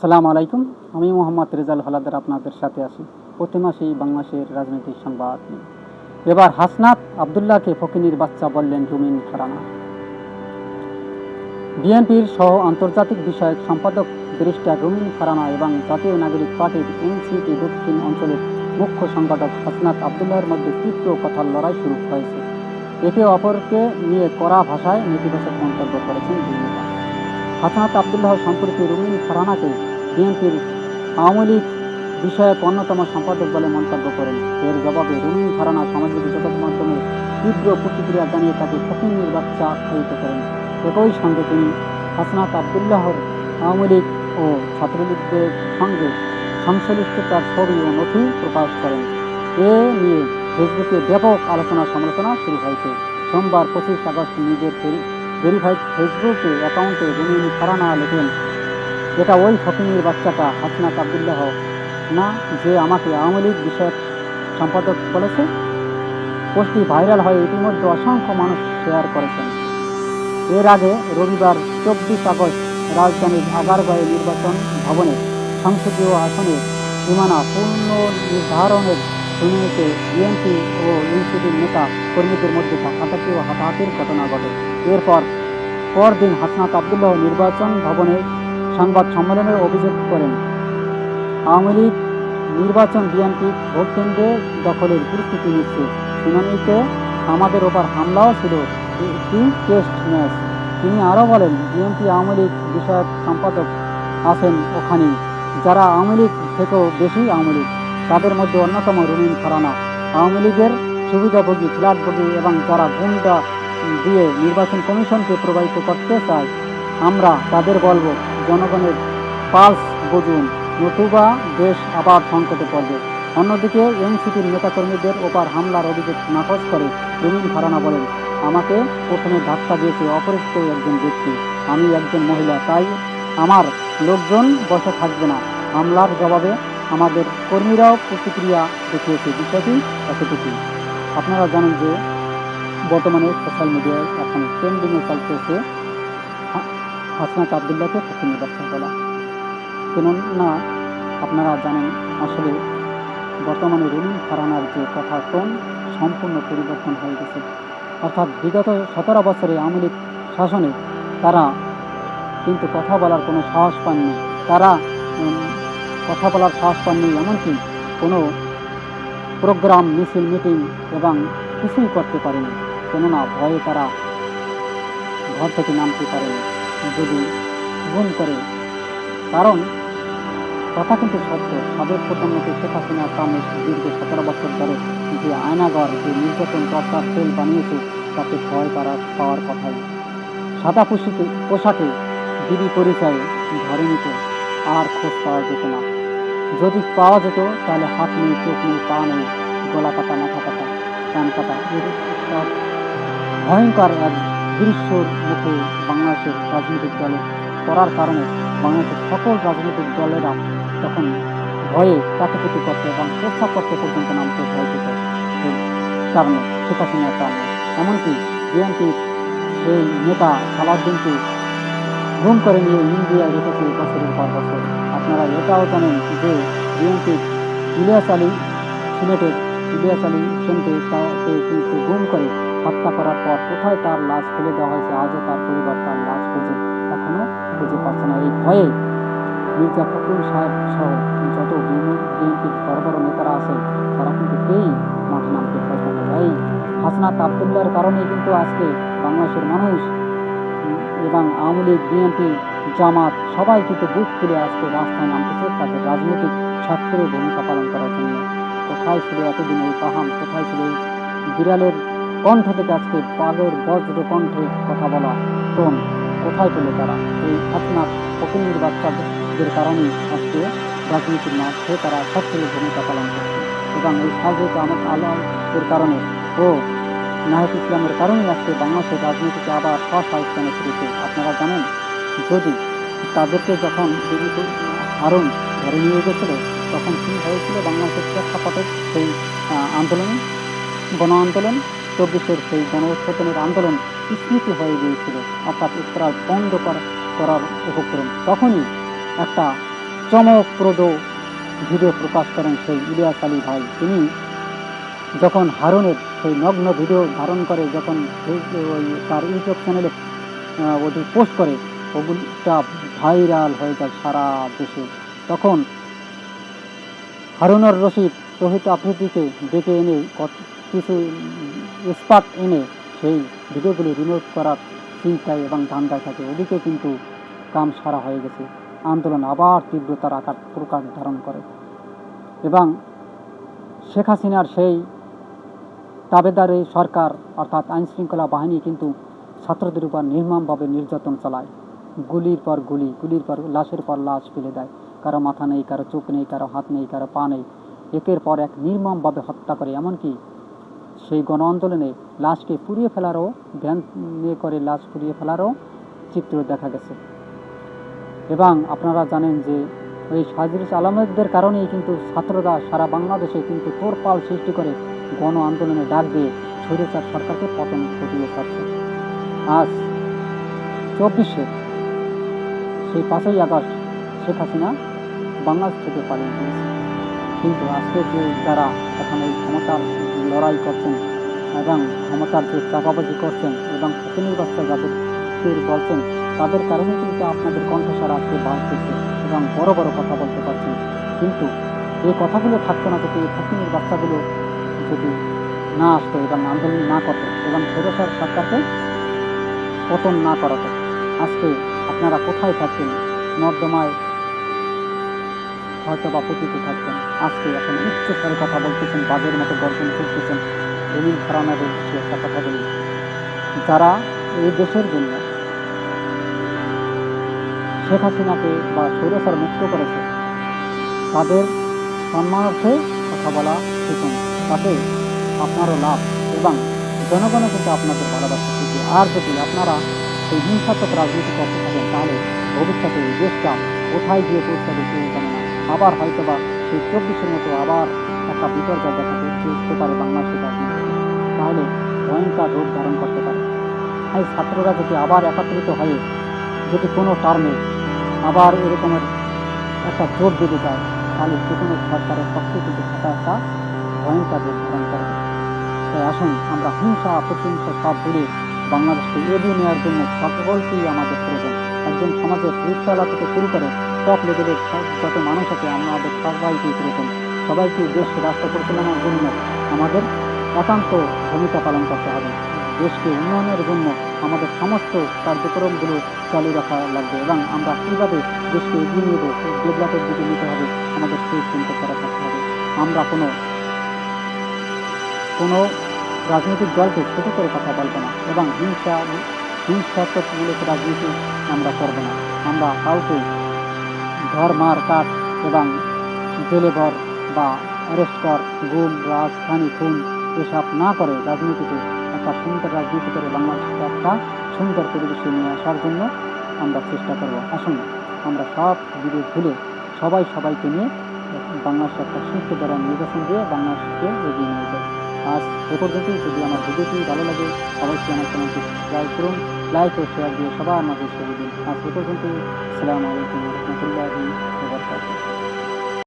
সালাম আলাইকুম। আমি মোহাম্মদ রেজাল হালাদার আপনাদের সাথে আছি। প্রতি মাসেই বাংলাদেশের রাজনৈতিক সংবাদ নিয়ে। এবার হাসনাত আবদুল্লাহকে ফকিনির বাচ্চা বললেন রুমিন ফারানা বিএনপির সহ আন্তর্জাতিক বিষয়ক সম্পাদক ব্যারিস্টার রুমিন ফারানা এবং জাতীয় নাগরিক পার্টির এনসিপি দক্ষিণ অঞ্চলের মুখ্য সংগঠক হাসনাত আবদুল্লাহর মধ্যে তীব্র কথার লড়াই শুরু হয়েছে। একে অপরকে নিয়ে কড়া ভাষায় নেতিবাচক মন্তব্য করেছেন হাসনাত আবদুল্লাহ সম্পর্কে রুমিন ফারানাকে বিএনপির আওয়ামী লীগ বিষয়ক অন্যতম সম্পাদক বলে মন্তব্য করেন। এর জবাবে রুমিন ফারানা সামাজিক যোগাযোগ মাধ্যমে তীব্র প্রতিক্রিয়া জানিয়ে তাকে ফকিন্নির বাচ্চা আখ্যায়িত করেন। একই সঙ্গে তিনি হাসনাত আবদুল্লাহর আওয়ামী লীগ ও ছাত্রলীগদের সঙ্গে সংশ্লিষ্টতার ছবি ও নথি প্রকাশ করেন। এ নিয়ে ফেসবুকে ব্যাপক আলোচনা সমালোচনা শুরু হয়েছে। সোমবার পঁচিশ আগস্ট নিজের ভেরিফাইড ফেসবুকে অ্যাকাউন্টে রুমিন ফারানা লেখেন এটা ওই ফকিনির বাচ্চাটা হাসনাত আবদুল্লাহ, না, যে আমাকে আওয়ামী লীগ বিষয়ক সম্পাদক বলেছে পোস্টটি ভাইরাল হয়ে ইতিমধ্যে অসংখ্য মানুষ শেয়ার করেছেন। এর আগে রবিবার চব্বিশ আগস্ট রাজধানীর আগারগাঁও নির্বাচন ভবনে সংসদীয় আসনে সীমানা পূর্ণ নির্ধারণের শুনানিতে বিএনপি ও ইউসিপির নেতা কর্মীদের মধ্যে হাতাহাতি ও হাতাহাতির ঘটনা ঘটে। এরপর পরদিন হাসনাত আবদুল্লাহ নির্বাচন ভবনে সংবাদ সম্মেলনে অভিযোগ করেন। আওয়ামী লীগ নির্বাচন বিএনপি ভোট কেন্দ্রে দখলের প্রস্তুতি নিচ্ছে শুনানিতে আমাদের ওপর হামলাও ছিল। একটি টেস্ট ম্যাচ। তিনি আরও বলেন, বিএনপি আওয়ামী লীগ বিষয়ক সম্পাদক আছেন ওখানেই। যারা আওয়ামী লীগ থেকেও বেশি আওয়ামী লীগ, তাদের মধ্যে অন্যতম রুমিন ফারানা আওয়ামী লীগের সুবিধাভোগী, ফ্ল্যাটভোগী এবং যারা গুন্ডা দিয়ে নির্বাচন কমিশনকে প্রবাহিত করতে চায়, আমরা তাদের বলব জনগণের পালস বুঝুন, নতুবা দেশ আবার সংকটে পড়বে। অন্যদিকে এনসিপির নেতাকর্মীদের ওপর হামলার অভিযোগ নাকচ করে রুমিন ফারানা বলেন, আমাকে প্রথমে ধাক্কা দিয়েছে অপরিচিত একজন ব্যক্তি। আমি একজন মহিলা, তাই আমার লোকজন বসে থাকবে না। হামলার জবাবে আমাদের কর্মীরাও প্রতিক্রিয়া দেখিয়েছে। বিষয়টি এতটুকুই। আপনারা জানেন যে বর্তমানে সোশ্যাল মিডিয়ায় এখন ট্রেন্ডিংয়ে চলতেছে হাসনাত আবদুল্লাহকে ফকির নির্বাচন বলা কেননা, আপনারা জানেন, আসলে বর্তমানে রুমিন ফারানার যে কথা টোন সম্পূর্ণ পরিবর্তন হয়ে গেছে। অর্থাৎ বিগত সতেরো বছরে আওয়ামী লীগ শাসনে তারা কিন্তু কথা বলার কোনো সাহস পাননি। তারা কথা বলার সাহস পাননি, এমনকি কোনো প্রোগ্রাম, মিছিল, মিটিং এবং কিছুই করতে পারেনি। কেননা, ভয়ে তারা ঘর থেকে নামতে পারেনি। যদি গুম করে, কারণ কথা কিন্তু সত্য। সাবেক প্রধানমন্ত্রী শেখ হাসিনা তার দীর্ঘ সতেরো বছর ধরে যে আয়নাগর যে নির্যাতন চর্চার সেল বানিয়েছে, তাতে ভয় তারা পাওয়ার কথাই। সাদা পোশাকে পোশাকে দিদি পরিচয়ে ধরে নিত আর খোঁজ পাওয়া যেত না। যদি পাওয়া যেত, তাহলে হাত নেই চোখ নেই পা নেই গলা কাটা মাথা কাটা কান কাটা ভয়ঙ্কর এক দৃশ্যর মুখে বাংলাদেশের রাজনৈতিক দলে করার কারণে বাংলাদেশের সকল রাজনৈতিক দলেরা তখন ভয়ে কাটাকুটি করতে এবং প্রস্তাব করতে পর্যন্ত নামতে ভয় কারণে শেখ হাসিনার কারণে। এমনকি বিএনপির সেই নেতা সালাউদ্দিনকে গুম করে নিয়ে ইন্ডিয়ায় রেখেছে বছরের পর বছর। আপনারা এটাও জানেন যে বিএনপির ইলিয়াস আলী সিলেটের ইলিয়াস আলী সেনকে তাকে কিন্তু গুম করে হত্যা করার পর কোথায় তার লাশ ফেলে দেওয়া হয়েছে? আজও তার পরিবার তার লাশ খুঁজে এখনও খুঁজে পাচ্ছে না। এই ভয়ে মির্জা ফখরুল সাহেব সহ যত বিএনপির বড় বড় নেতারা আছে, তারা কিন্তু কেউই মাঠে নামতে না। এই হাসনাত আবদুল্লার কারণেই কিন্তু আজকে বাংলাদেশের মানুষ এবং আওয়ামী লীগ, বিএনপি, জামাত সবাই কিন্তু বুক খুলে আজকে রাস্তায় নামতেছে। তাদের রাজনৈতিক স্বার্থের ভূমিকা পালন করার জন্য। কোথায় ছিল এতদিন এই পাহাম কোথায় ছিল এই বিড়ালের কণ্ঠ থেকে আজকে বাঘের বজ্র কণ্ঠে কথা বলা টোন। কোথায় পেল তারা? এই হাসনাত ফকিন্দির বাচ্চাদের কারণেই আজকে রাজনীতির মাঠে তারা সক্রিয় ভূমিকা পালন করছে। এবং এই সাজিদ আহমদ আলমের কারণে ও নাহিদ ইসলামের কারণেই আজকে বাংলাদেশের রাজনীতিতে আবার সস্থানে ফিরেছে আপনারা জানেন, যদি তাদেরকে যখন হারুন ধরে নিয়ে গেছিল, তখন কী হয়েছিল? বাংলাদেশের প্রেক্ষাপটের সেই আন্দোলন, গণ আন্দোলন চব্বিশের সেই উত্থানের আন্দোলন স্মৃতি হয়ে গিয়েছিল। অর্থাৎ ইফতার বন্ধ করা- করার উপক্রম। তখনই একটা চমকপ্রদ ভিডিও প্রকাশ করেন সেই ইলিয়াস আলী ভাই। তিনি যখন হারুনের সেই নগ্ন ভিডিও ধারণ করে, যখন তার ইউটিউব চ্যানেলে ওটি পোস্ট করে, ওগুলিটা ভাইরাল হয়ে যায় সারা দেশে। তখন হারুনুর রশিদ, রোহিত আফ্রিদিকে ডেকে এনে কিছু স্পাট এনে সেই ভিডিওগুলি রিমুভ করার চিন্তায় এবং ধান্দায় থাকে। ওদিকে কিন্তু কাম সারা হয়ে গেছে। আন্দোলন আবার তীব্রতার আকার প্রকার ধারণ করে। এবং শেখ হাসিনার সেই তাবেদারি সরকার অর্থাৎ আইনশৃঙ্খলা বাহিনী কিন্তু ছাত্রদের উপর নির্মমভাবে নির্যাতন চালায়। গুলির পর গুলি, গুলির পর, লাশের পর লাশ ফেলে দেয়। কারও মাথা নেই, কারও চোখ নেই, কারও হাত নেই, কারও পা নেই। একের পর এক নির্মমভাবে হত্যা করে। এমনকি সেই গণ আন্দোলনে লাশকে পুড়িয়ে ফেলারও ভ্যান নিয়ে করে লাশ পুড়িয়ে ফেলারও চিত্র দেখা গেছে। এবং আপনারা জানেন যে ওই সাজিরুস আলমদের কারণেই কিন্তু ছাত্ররা সারা বাংলাদেশে কিন্তু তোরপাল সৃষ্টি করে গণ আন্দোলনে ডাক দিয়ে স্বৈরাচার সরকারকে পতন ঘটিয়ে ছাড়ছে। আজ চব্বিশে সেই পাঁচই আগস্ট শেখ হাসিনা বাংলাদেশ থেকে পালিয়ে গিয়েছে। কিন্তু আজকে যে যারা এখন এই ক্ষমতার লড়াই করছেন এবং ক্ষমতার যে চাপাবাজি করছেন এবং ফকিনির বাচ্চা যাদের বলছেন, তাদের কারণে কিন্তু আপনাদের কণ্ঠস্বর আজকে বাড়তেছে এবং বড় বড় কথা বলতে পারছেন। কিন্তু এই কথাগুলো থাকতো না যদি এই ফকিনির বাচ্চাগুলো যদি না আসতো এবং আন্দোলন না করতো এবং ফেরোসার সরকারকে পতন না করাতো। আজকে আপনারা কোথায় থাকতেন নর্দমায় হয়তো বা পতিতে থাকতেন আজকে এখন উচ্চ স্বরে কথা বলতেছেন, বাঘের মতো গর্জন করতেছেন। এমন খারানোর উদ্দেশ্যে একটা কথা বলি। যারা এই দেশের জন্য শেখ হাসিনাকে বা স্বৈরাচার মুক্ত করেছে, তাদের সম্মানার্থে কথা বলা শিখুন তাতে আপনারও লাভ এবং জনগণও কিন্তু আপনাদের ভালোবাসা শিখবে আর যদি আপনারা সেই হিংসাত্মক রাজনীতি করতে থাকেন, তাহলে ভবিষ্যতে এই দেশটা কোথায় গিয়ে পৌঁছাবে, কেউ জানে আবার হয়তো বা সেই চব্বিশের মতো আবার একটা বিপর্যয় দেখা দিতে পারে বাংলাদেশের রাজনীতি। তাহলে ভয়ঙ্কর রূপ ধারণ করতে পারে। এই ছাত্ররা যদি আবার একত্রিত হয়ে যদি কোনো টার্মে আবার এরকমের একটা জোট দিতে যায়, তাহলে যে কোনো সরকারের পক্ষে কিন্তু সেটা একটা ভয়ঙ্কর রূপ ধারণ করে তাই আসুন, আমরা হিংসা প্রতিহিংসা সব ভুলে বাংলাদেশকে এগিয়ে নেওয়ার জন্য সকলকেই আমাদের প্রয়োজন। একজন সমাজের রিক্সাওয়ালা থেকে শুরু করে টপ লেভেলের যত মানুষ আছে আমাদের সবাইকে প্রয়োজন সবাইকে দেশ রাষ্ট্র পরিচালনার জন্য আমাদের একান্ত ভূমিকা পালন করতে হবে। দেশকে উন্নয়নের জন্য আমাদের সমস্ত কার্যক্রমগুলো চালু রাখা লাগবে এবং আমরা কীভাবে দেশকে এগিয়ে নেব ডেভেলপের দিকে নিতে হবে, আমাদের সেই চিন্তা করা থাকতে হবে। আমরা কোনো কোনো রাজনৈতিক দলকে ছোটো করে কথা বলব না এবং হিংসা হিংসাত্মকমূলক রাজনীতি আমরা করব না। আমরা কাউকে ধর মার, কাট এবং জেলে ভর বা অ্যারেস্ট কর, গুম রাজধানী খুন এসব না করে রাজনীতিতে একটা সুন্দর রাজনীতি করে বাংলাদেশকে একটা সুন্দর পরিবেশে নিয়ে আসার জন্য আমরা চেষ্টা করব। আসুন, আমরা সব বিরোধ ভুলে সবাই সবাইকে নিয়ে বাংলাদেশে একটা সুস্থ দ্বারা নির্বাচন দিয়ে বাংলাদেশকে এগিয়ে নিয়ে যায় আজ এ পর্যন্তই। যদি আমার ভিডিওটি ভালো লাগে, অবশ্যই আমার চ্যানেলটি সাবস্ক্রাইব করুন। লাইক ও শেয়ার দিয়ে সবার মাঝে ছবি দিন আজ এ পর্যন্তই আসসালামু আলাইকুম রহমতুল্লাহি ওয়া বারাকাতুহু